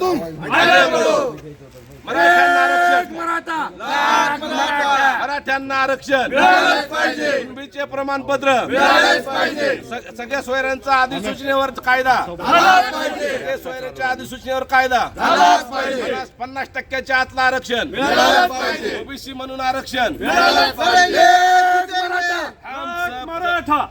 तुम। मराठ्यांना आरक्षण. मराठा. मराठ्यांना आरक्षण. कुणबीचे प्रमाणपत्र. सगळ्या सोयऱ्यांचा अधिसूचनेवर कायदा. सोयऱ्यांच्या अधिसूचनेवर कायदा. पन्नास टक्क्याच्या आतलं आरक्षण. ओबीसी म्हणून आरक्षण मराठा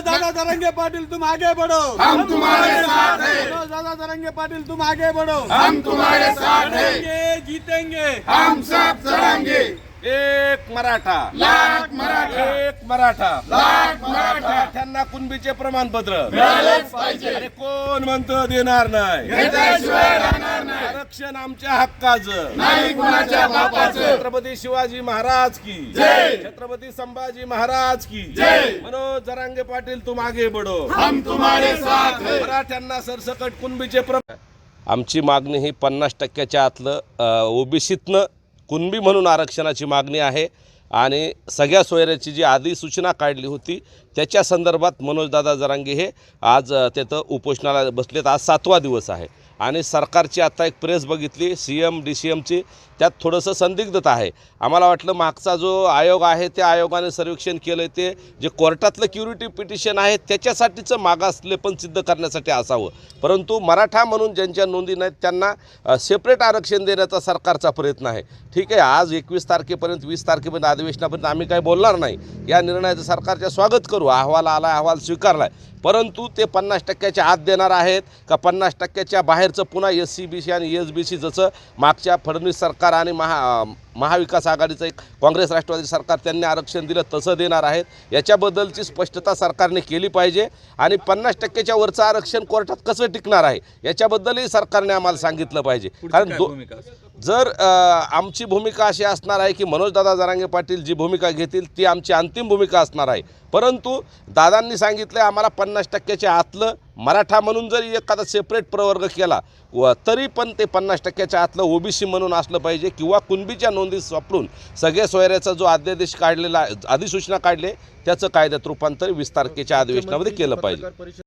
मनोज दादा तरंगे पाटिल तुम आगे बढ़ो। हम तुम्हारे साथ हैं। मनोज दादा तरंगे पाटिल तुम आगे बढ़ो। हम तुम्हारे साथ हैं। जीतेंगे हम सब चढ़ेंगे एक मराठा। लाख मराठा। एक मराठा। लाख मराठा। मराठ्यांना कुणबीचे प्रमाणपत्र। मिळालेच पाहिजे। अरे कोण म्हणतं देणार नाही? आरक्षण आमच्या हक्काचं. नाही कुणाच्या बापाचं. छत्रपती शिवाजी महाराज की. जय. छत्रपती संभाजी महाराज की. जय. मनोज जरांगे पाटील तुम आगे बडो. हम तुम्हारे साथ हैं. मराठ्यांना सरसकट कुणबीचे प्र आमची मागणी ही पन्नास टक्क्याच्या आतलं ओबीसीतनं कुणबी म्हणून आरक्षणाची मागणी आहे. आणि सगळ्या सोयऱ्याची जी आधी सूचना काढली होती त्याच्या संदर्भात मनोजदादा जरांगे हे आज अ, तिथं उपोषणाला बसलेत. आज सातवा दिवस आहे. आणि सरकारची आता एक प्रेस बघितली सी एम डी सी एमची त्यात थोडंसं संदिग्धता आहे. आम्हाला वाटलं मागचा जो आयोग आहे त्या आयोगाने सर्वेक्षण केलं ते जे कोर्टातलं क्युरिटी पिटिशन आहे त्याच्यासाठीचं मागासले पण सिद्ध करण्यासाठी असावं. परंतु मराठा म्हणून ज्यांच्या नोंदी नाहीत त्यांना सेपरेट आरक्षण देण्याचा सरकारचा प्रयत्न आहे. ठीक आहे आज एकवीस तारखेपर्यंत वीस तारखेपर्यंत अधिवेशनापर्यंत आम्ही काही बोलणार नाही. या निर्णयाचं सरकारच्या स्वागत करू. अहवाल आला अहवाल स्वीकारला आहे परंतु ते पन्नास टक्क्याच्या आत देणार आहेत का पन्नास टक्क्याच्या बाहेर बाहेरचं पुन्हा एस सी बी सी आणि एस बी सी जसं मागच्या फडणवीस सरकार आणि महा महाविकास आघाडीचं एक काँग्रेस राष्ट्रवादी सरकार त्यांनी आरक्षण दिलं तसं देणार आहेत. याच्याबद्दलची स्पष्टता सरकारने केली पाहिजे आणि पन्नास टक्क्याच्या वरचं आरक्षण कोर्टात कसं टिकणार आहे याच्याबद्दलही सरकारने आम्हाला सांगितलं पाहिजे. कारण दो जर आमची भूमिका अशी असणार आहे की मनोजदादा जरांगे पाटील जी भूमिका घेतील ती आमची अंतिम भूमिका असणार आहे. परंतु दादांनी सांगितलं आम्हाला पन्नास टक्क्याच्या आतलं मराठा म्हणून जरी एखादा सेपरेट प्रवर्ग केला व तरी पण ते पन्नास टक्क्याच्या आतलं ओबीसी म्हणून असलं पाहिजे किंवा कुणबीच्या नोंदी वापरून सगळ्या सोयऱ्याचा जो अध्यादेश काढलेला अधिसूचना काढले त्याचं कायद्यात रूपांतर वीस तारखेच्या अधिवेशनामध्ये केलं पाहिजे.